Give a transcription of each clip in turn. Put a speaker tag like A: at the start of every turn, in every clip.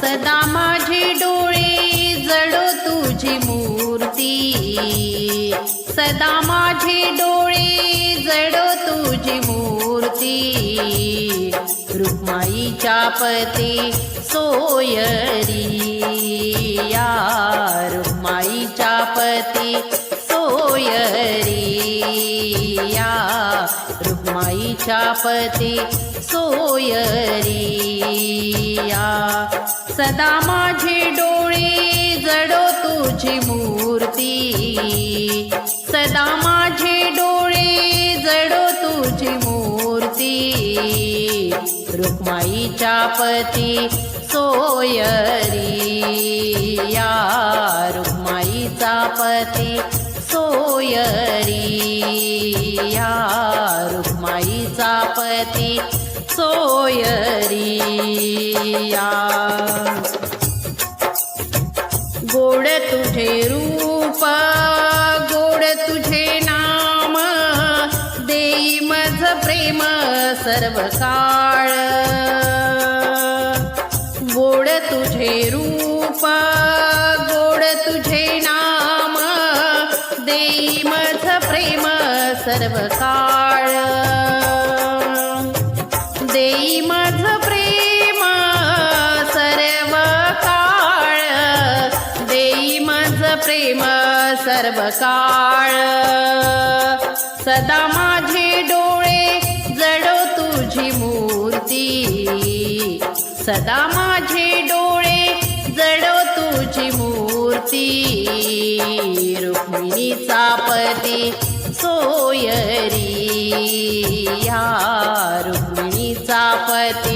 A: सदा माझे डोळे जडो तुझी मूर्ती. सदा माझे डोळे जडो तुझी मूर्ती. रुक्माईच्या पते सोयरी. या रुक्माईच्या पते सोयरिया रुक्माईच्या पती सोयरी या सदा माझे डोळे जडो तुझी मूर्ती. सदा माझे डोळे जडो तुझी मूर्ती. रुक्माईच्या पती सोयरी या रुक्माईचा पती सोयरी या रुक्माईचा पती सोयरी या. गोड तुझे रूप गोड तुझे नाम देई मज प्रेम सर्व काळ सदा माझे डोळे जडो तुझी मूर्ती. सदा माझे डोळे जडो तुझी मूर्ती. रुक्मिणीचा पती सोयरी. या रुक्मिणीचा पती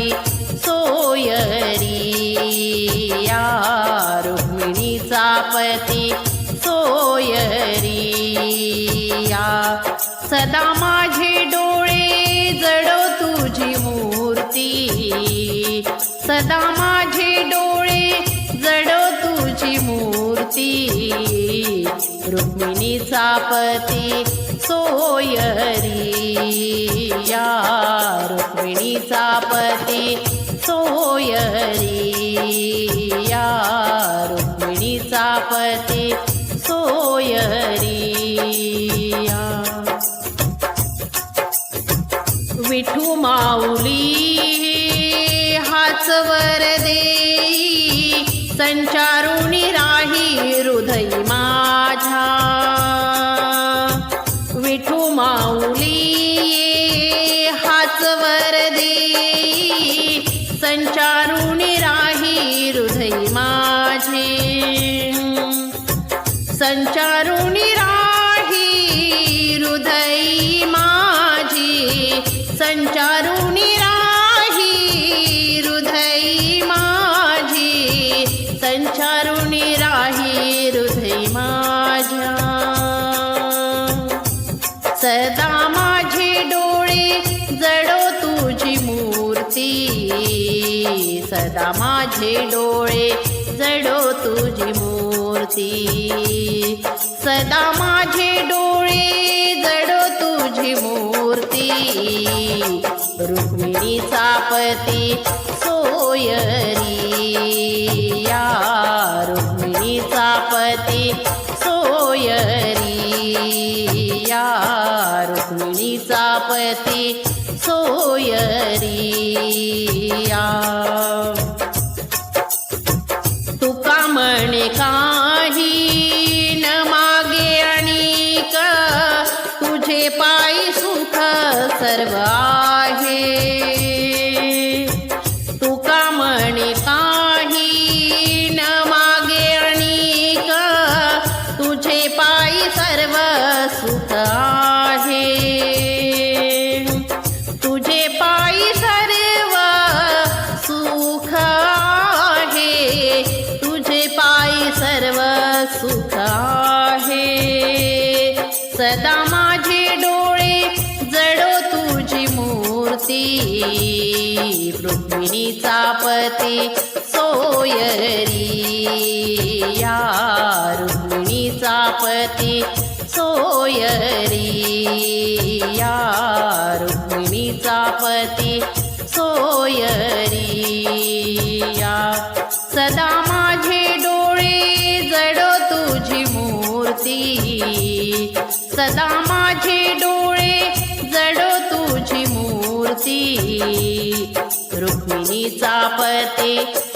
A: सदा माझे डोळे जडो तुझी मूर्ती. सदा माझे डोळे जडो तुझी मूर्ती. रुक्मिणीचा पती सोयरी. या रुक्मिणीचा पती सोयरी. या रुक्मिणीचा पती सोयरी. सदा माझे डोळे जडो तुझी मूर्ती. सदा माझे डोळे जडो तुझी मूर्ती. रुक्मिणीचा पती सोयरी. या रुक्मिणीचा पती सोयरी. या रुक्मिणीचा पती they come. सोयरी. या रुक्मिणीचा पती सोयरी. या रुक्मिणीचा पती सोयरी. या सदा माझे डोळे जडो तुझी मूर्ती. सदा पती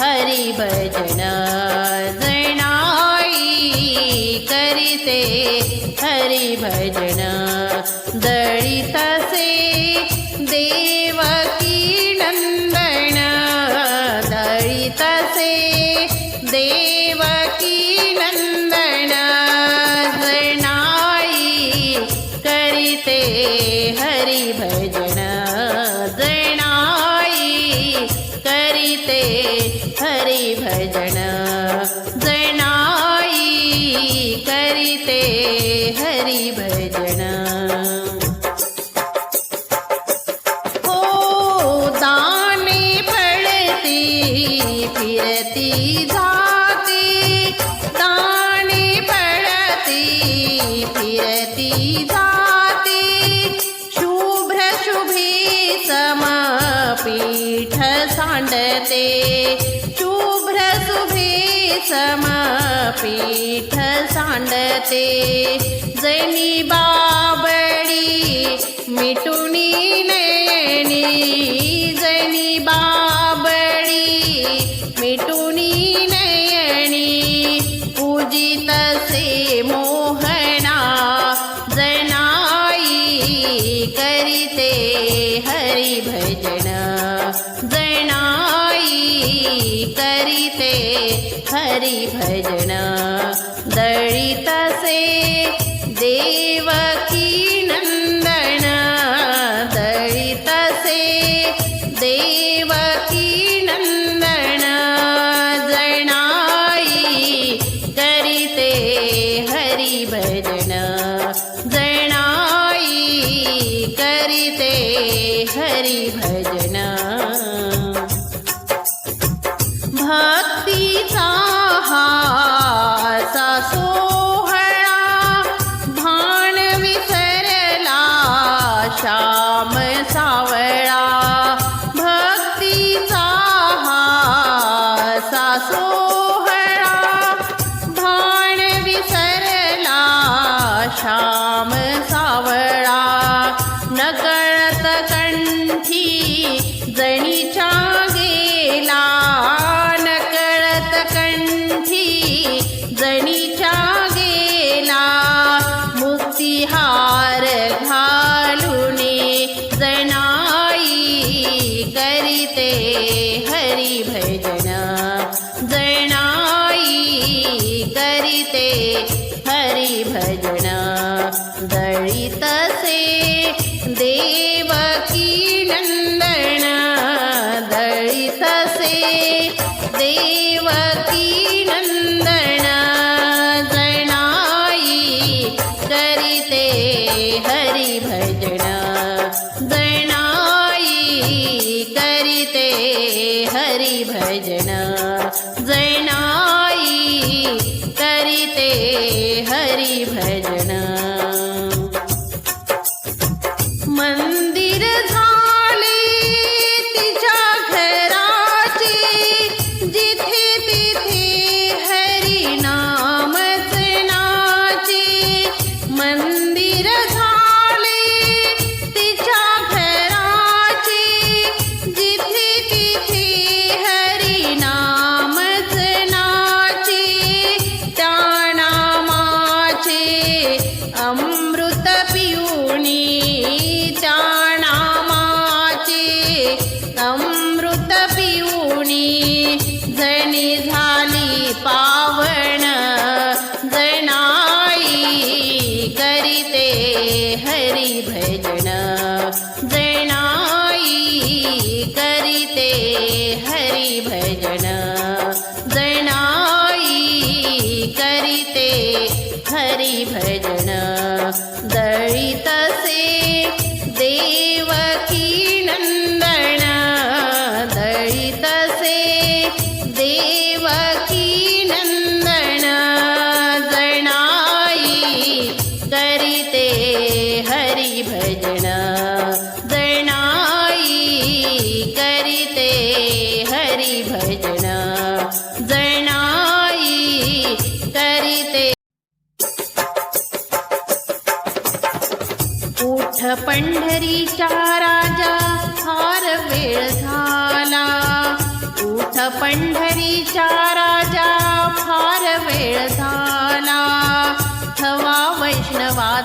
A: हरि भजन करिते हरि भजना माण्डते शुभ्रशुभे समपीठ साण्डते जनि बाबडी मिटुनी नयनी जय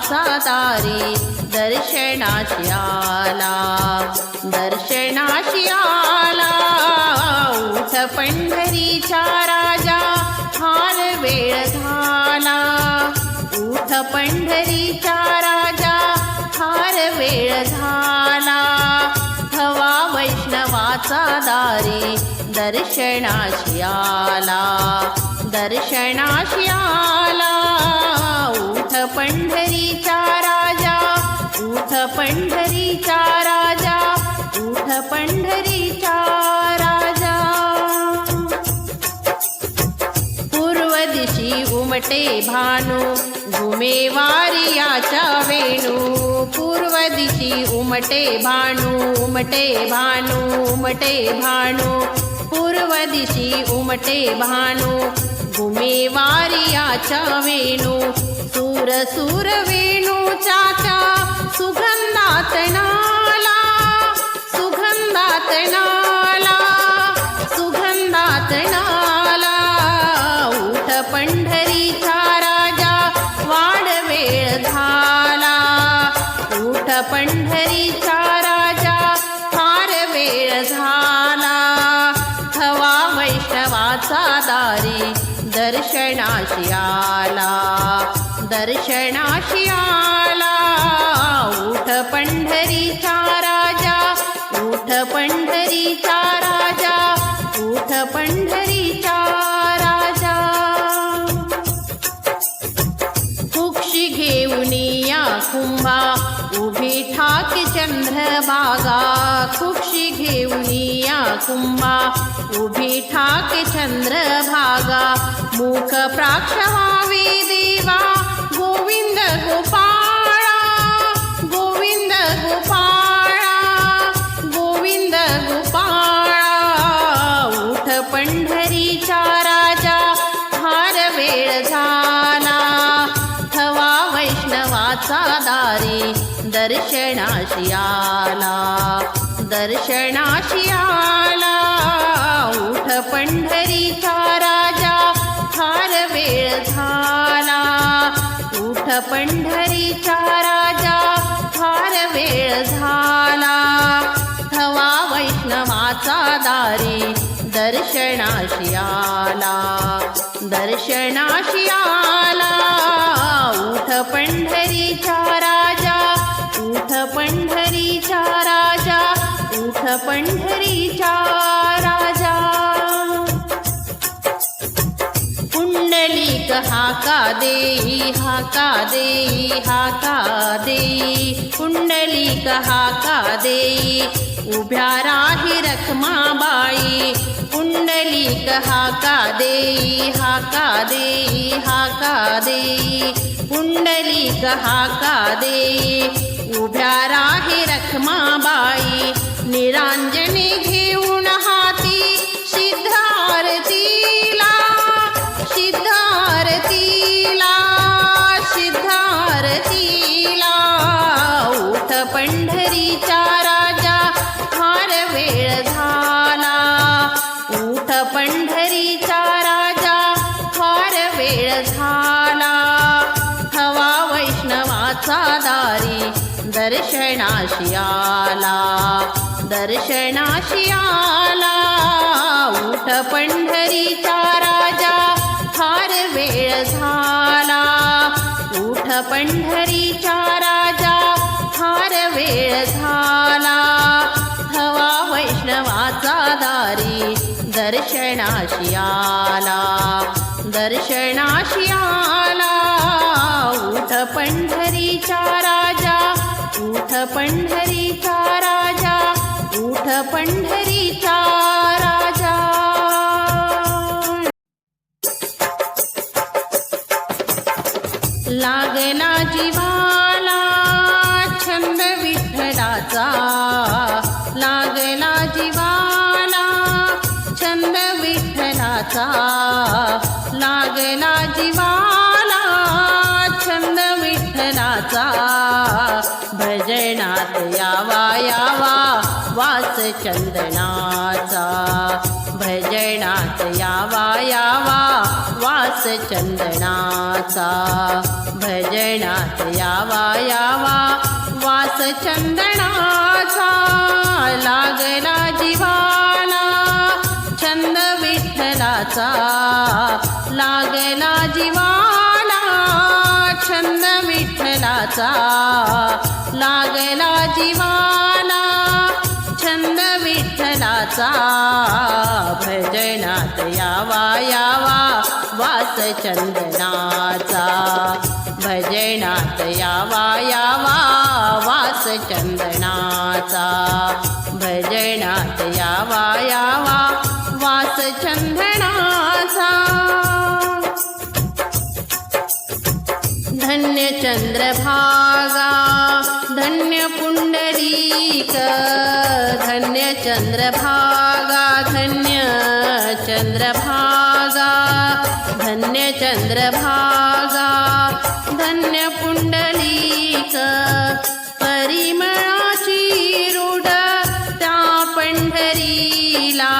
A: वैष्णवाचा दारी दर्शनाची आला. दर्शनाशी आला. उठ पंढरीचा राजा हाल वेळ झाला. उठ पंढरीचा राजा हार वेळ झाला. हवा वैष्णवाचा दारी दर्शनाशी आला. दर्शनाशी आला. पंढरीचा राजा उठ पंढरीचा राजा उठ पंढरीचा राजा. पूर्व दिशी उमटे भानू घुमे वारियाच्या वेणू. पूर्व दिशी उमटे भानू उमटे भानू उमटे भानू. पूर्व दिशी उमटे भानू घुमे वारियाच्या वेणू सूर सूर वेणूच्या सुगंधात नाला सुगंधात नाला सुगंधात नाला. उठ पंढरीचा राजा वाढ वेळ झाला. उठ पंढरीचा राजा फार वेळ झाला. हवा वैष्णवाचा दारी दर्शनाशी आला दर्शनाशी आला उठ पंढरीचा राजा उठ पंढरीचा राजा उठ पंढरीचा राजा. कुक्षी घेऊन या कुंभा उभी ठाक चंद्रभागा कुक्ष घेऊन कुंभा उभी ठाक चंद्रभागा मुख प्राक्षवावे देवा गोविंद गोपाळा गोविंद गोपाळा गोविंद गोपाळा. उठ पंढरीचा राजा फार वेळ झाला. थवा वैष्णवाचा दारी दर्शनाशी आला दर्शनाशी आला. उठ पंढरीचा राजा फार वेळ झाला. उठ पंढरीचा राजा फार वेळ झाला. थवा वैष्णवाचा दारी दर्शनाशी आला. दर्शनाशी आला. उठ पंढरीचा उठ पंढरीचा राजा. पुंडलिक हाका देई हाका देई हाका देई पुंडलिक हाका देई उभ्या राही रखमाबाई. पुंडलिक हाका देई हाका देई हाका देई पुंडलिक हाका देई उभ्या राही रखमाबाई. निरांजने घेऊन हाती सिद्धारतीला सिद्धारतीला सिद्धारतीला उठ पंढरीचा राजा फार वेळ झाला. उठ पंढरीचा राजा फार वेळ झाला. हवा वैष्णवाचा दारी दर्शनाशी आला. दर्शनाशी आला. उठ पंढरीचा राजा फार वेळ झाला. उठ पंढरीचा राजा फार वेळ झाला. हवा वैष्णवाचा दारी दर्शनाशी आला. दर्शनाशी आला. पंढरीचा राजा उठ पंढरीचा उठ पंढरीचा राजा. लागला चंदनाचा भजनात यावा यावा वास चंदनाचा भजनात यावा यावा वास चंदनाचा लागला जीवाला छंद विठ्ठलाचा. लागला जीवाला छंद विठ्ठलाचा. लागला जीवा विठ्ठलाचा भजनात यावा यावा वास चंदनाचा भजनात यावा यावा वास चंदनाचा भजनात यावा यावा वास चंदनाचा धन्य चंद्रभागा धन्य पुंडरीक धन्य चंद्रभागा धन्य चंद्रभागा धन्य चंद्रभागा धन्य पुंडलीक परिमळाची रूढ त्या पंढरीला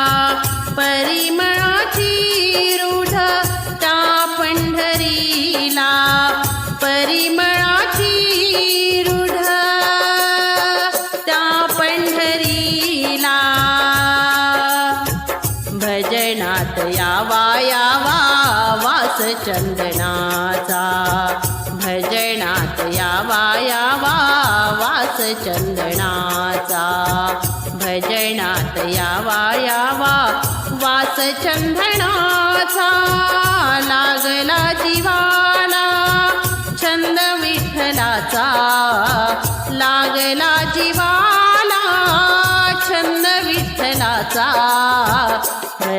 A: भजनात यावा यावा वास चंदनाचा भजनात यावा यावा वास चंदनाचा भजनात यावा यावा वास चंदनाचा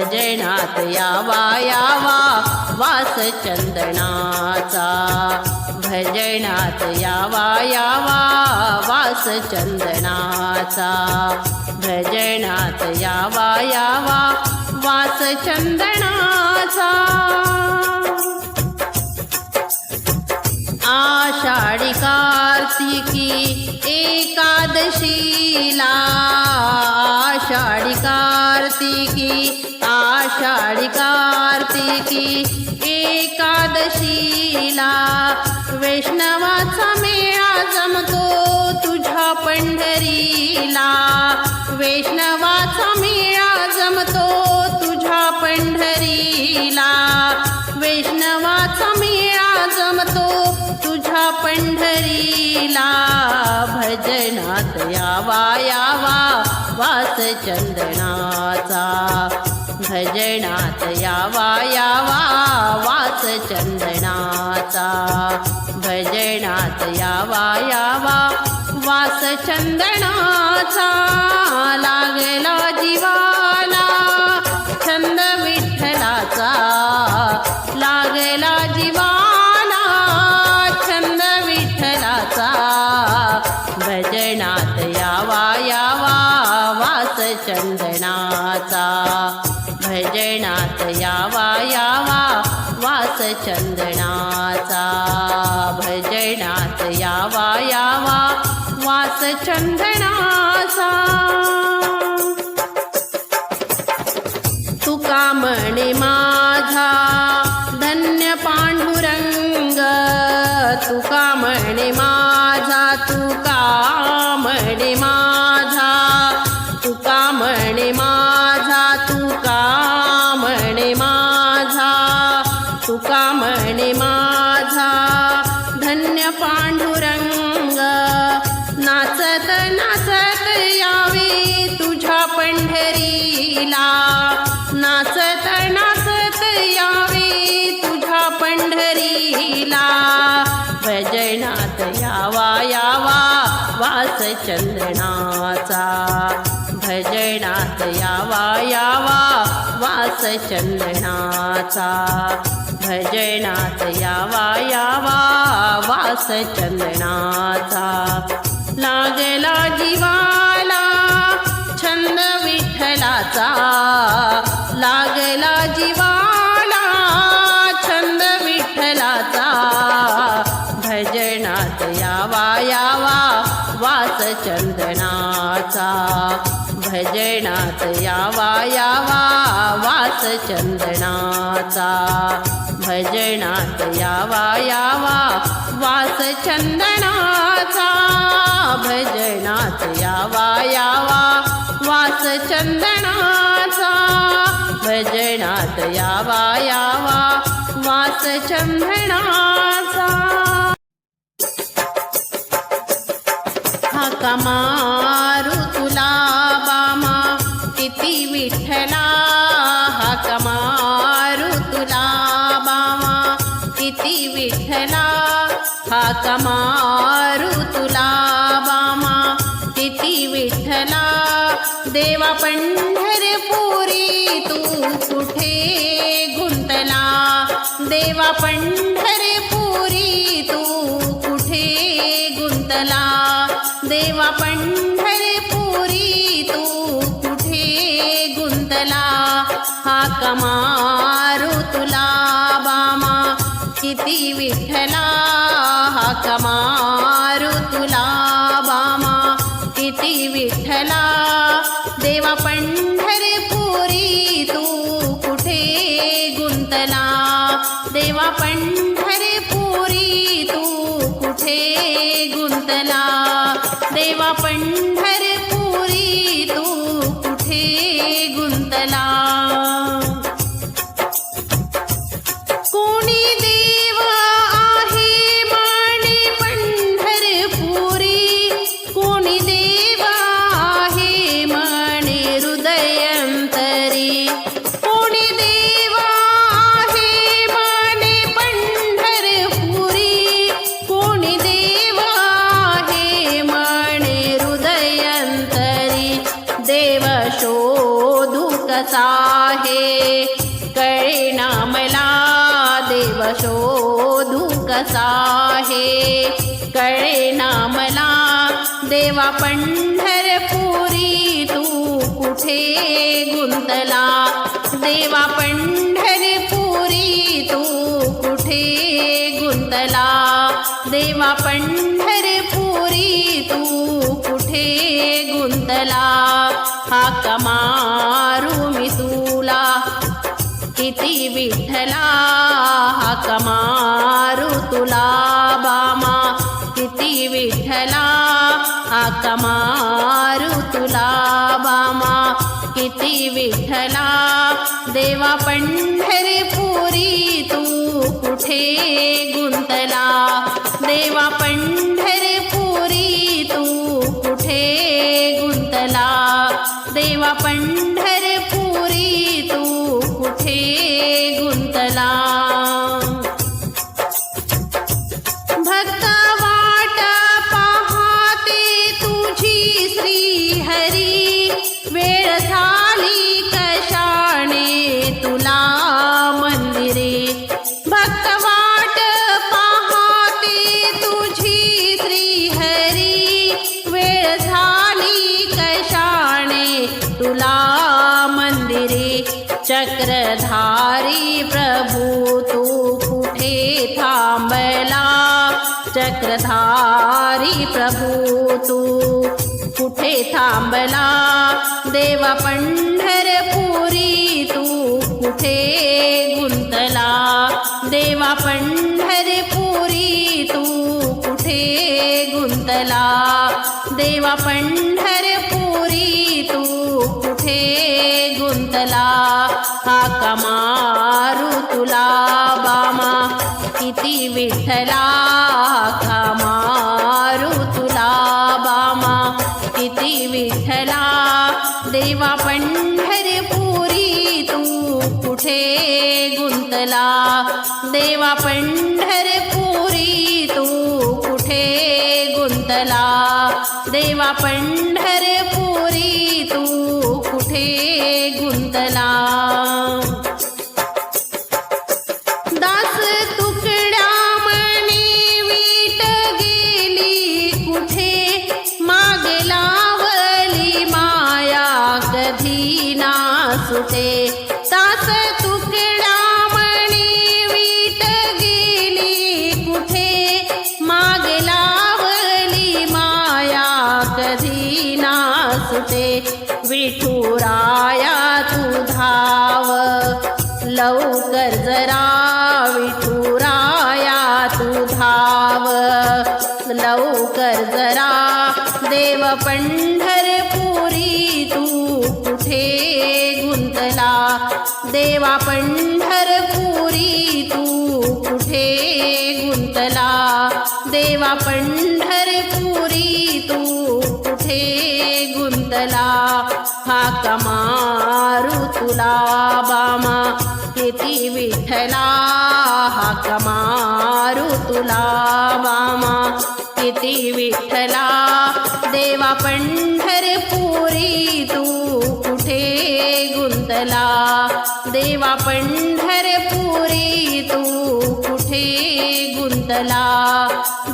A: भजनात यावा यावा वास चंदनाचा भजनात यावा यावा वास चंदनाचा भजनात यावा यावा वास चंदनाचा आषाढी कार्तिकी एकादशीला आषाढी कार्तिकी आषाढी कार्तिकी एकादशीला वैष्णवाचा मेळा जमतो तुझ्या पंढरीला. वैष्णवाचा मेळा जमतो तुझ्या पंढरीला. वैष्णवाचा मेळा जमतो तुझ्या पंढरीला. भजनात यावा यावा वास चंदनाचा भजनात यावा यावा वास चंदनाचा भजनात यावा यावा वास चंदनाचा लागला जीवा. वास वास चंदनाचा भजनात यावा यावा वास चंदनाचा लागला जीवाला छंद विठ्ठलाचा. लागला जीवाला छंद विठ्ठलाचा. भजनात यावा यावा वास चंदनाचा. भजनात यावा यावा वास चंदनाचा. भजनात यावा यावा वास चंदनाचा. भजनात यावा यावा वास चंदनाचा. भजनात यावा यावा वास चंदनाचा. हा कमा देवा पंढरपुरी तू कुठे गुंतला? देवा पंढरपुरी तू कुठे गुंतला? हा कमा शोधू कसा आहे. कळेना मला देवा पंढरपुरी तू कुठे गुंतला? देवा पंढरपुरी तू कुठे गुंतला? देवा पंढरपुरी तू कुठे गुंतला? हा कमारू ती विठ्ठला हा कमारू तुला बामा. किती विठ्ठला हा कमारू तुला बामा. किती विठ्ठला देवा पंढरपुरी तू कुठे गुंतला? देवा पंढरपुरी तू कुठे गुंतला? देवा पंढ चक्रधारी प्रभू तू. कुठे थांबला देवा पंढरपुरी तू? कुठे गुंतला देवा पंढरपुरी तू? कुठे गुंतला देवा पंढरपुरी तू? कुठे गुंतला? हा कमारू तुला बामा. किती विठ्ठला मारू तुला बामा. किती विठ्ठला देवा पंढरपुरी तू कुठे गुंतला? देवा पंढरपुरी तू कुठे गुंतला? देवा पंढरपुरी देवा पंढरपुरी तू कुठे गुंतला? हा कमारू तुला बामा किती विठला हा कमारू तुला बामा किती विठला देवा पंढरपुरी तू कुठे गुंतला? देवा पंढरपुरी तू कुठे गुंतला?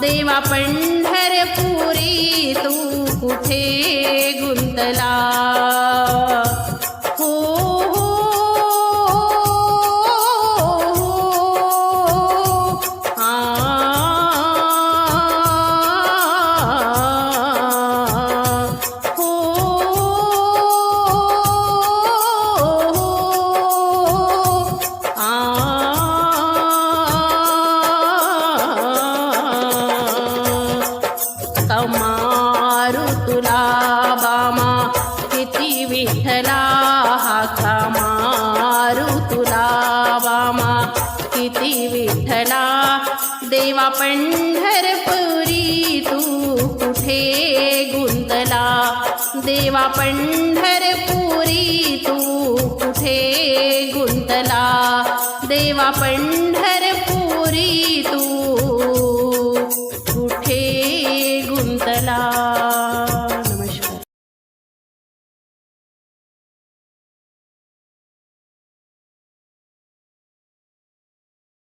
A: देवा पंढरपुरी तू कुठे गुंतला?